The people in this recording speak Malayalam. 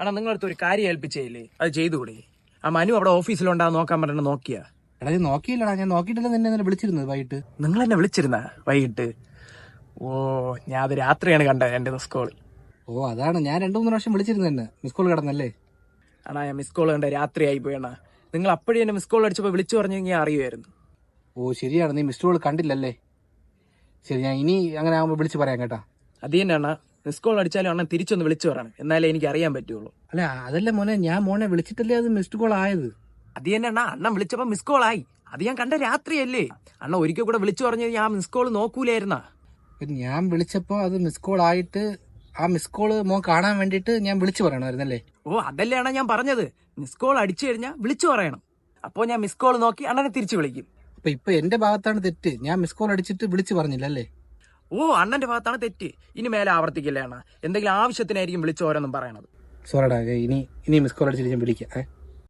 അണ്ണാ നിങ്ങളടുത്ത് ഒരു കാര്യം ഏൽപ്പിച്ചേലേ അത് ചെയ്തുകൂടെ? ആ മനു അവിടെ ഓഫീസിലുണ്ടാകും നോക്കാൻ പറഞ്ഞ നോക്കിയാ. എടാ ഞാൻ നോക്കിയില്ലടാ. ഞാൻ നോക്കിയിട്ടില്ല നിന്നെ ഇന്നലെ വിളിച്ചിരുന്നത് വൈകിട്ട്. നിങ്ങൾ എന്നെ വിളിച്ചിരുന്ന വൈകിട്ട്? ഓ ഞാൻ അത് രാത്രിയാണ് കണ്ടത് എന്റെ മിസ് കോൾ ഓ അതാണ്. ഞാൻ രണ്ടു മൂന്ന് പ്രാവശ്യം വിളിച്ചിരുന്നു തന്നെ മിസ് കോൾ കിടന്നല്ലേ? അണ്ണാ ഞാൻ മിസ് കോൾ കണ്ട രാത്രിയായി ആയി പോയണ്ണ നിങ്ങൾ അപ്പോഴും എന്നെ മിസ് കോൾ അടിച്ചപ്പോൾ വിളിച്ചു പറഞ്ഞെങ്കിൽ അറിയുമായിരുന്നു. ഓ ശരിയാണ്. നീ മിസ് കോൾ കണ്ടില്ലല്ലേ? ശരി ഞാൻ ഇനി അങ്ങനെ ആകുമ്പോൾ വിളിച്ച് പറയാം കേട്ടാ. അത് തന്നെയാണ് മിസ് കോൾ അടിച്ചാലും അണ്ണൻ തിരിച്ചൊന്ന് വിളിച്ചു പറയണം. എന്നാലേ എനിക്ക് അറിയാൻ പറ്റുള്ളൂ. അല്ല അതല്ല മോനെ ഞാൻ മോനെ വിളിച്ചിട്ടല്ലേ അത് മിസ്ഡ് കോൾ ആയത്? അത് തന്നെ അണ്ണ അണ്ണൻ വിളിച്ചപ്പോ മിസ് കോൾ ആയി. അത് ഞാൻ കണ്ട രാത്രിയല്ലേ. അണ്ണ ഒരിക്കൽ കൂടെ വിളിച്ചു പറഞ്ഞത് ഞാൻ മിസ് കോൾ നോക്കൂലായിരുന്നാ? ഞാൻ വിളിച്ചപ്പോ അത് മിസ് കോൾ ആയിട്ട് ആ മിസ് കോൾ മോൻ കാണാൻ വേണ്ടിട്ട് ഞാൻ വിളിച്ചു പറയണമായിരുന്നല്ലേ? ഓ അതല്ലേ അണ്ണ ഞാൻ പറഞ്ഞത്. മിസ് കോൾ അടിച്ചു കഴിഞ്ഞാൽ വിളിച്ചു പറയണം. അപ്പോൾ ഞാൻ മിസ് കോൾ നോക്കി അണ്ണനെ തിരിച്ചു വിളിക്കും. അപ്പൊ ഇപ്പൊ എന്റെ ഭാഗത്താണ് തെറ്റ്. ഞാൻ മിസ് കോൾ അടിച്ചിട്ട് വിളിച്ചു പറഞ്ഞില്ല അല്ലേ ഓ അണ്ണന്റെ ഭാഗത്താണ് തെറ്റ്. ഇനി മേലെ ആവർത്തിക്കില്ല എന്തെങ്കിലും ആവശ്യത്തിനായിരിക്കും വിളിച്ചു ഓരോന്നും പറയണത്. സോറടാ ഇനി ഇനി മിസ് കോൾ അടിച്ചിട്ട് ഞാൻ വിളിക്കാം